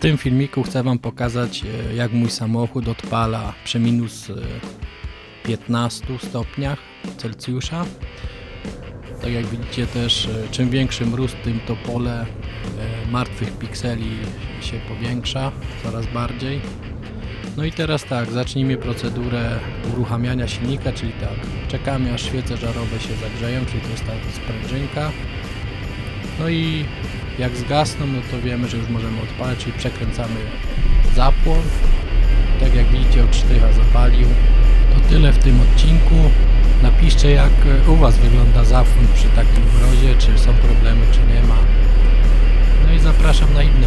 tym filmiku chcę Wam pokazać, e, jak mój samochód odpala przy minus e, 15 stopniach Celsjusza. Tak jak widzicie też, e, czym większy mróz, tym to pole e, martwych pikseli się powiększa coraz bardziej. No i teraz tak, zacznijmy procedurę uruchamiania silnika, czyli tak, czekamy aż świece żarowe się zagrzeją, czyli to jest ta sprężynka. No i jak zgasną, no to wiemy, że już możemy odpalić, czyli przekręcamy zapłon. Tak jak widzicie, od sztycha zapalił. To tyle w tym odcinku. Napiszcie jak u Was wygląda zapłon przy takim mrozie, czy są problemy, czy nie ma. No i zapraszam na inne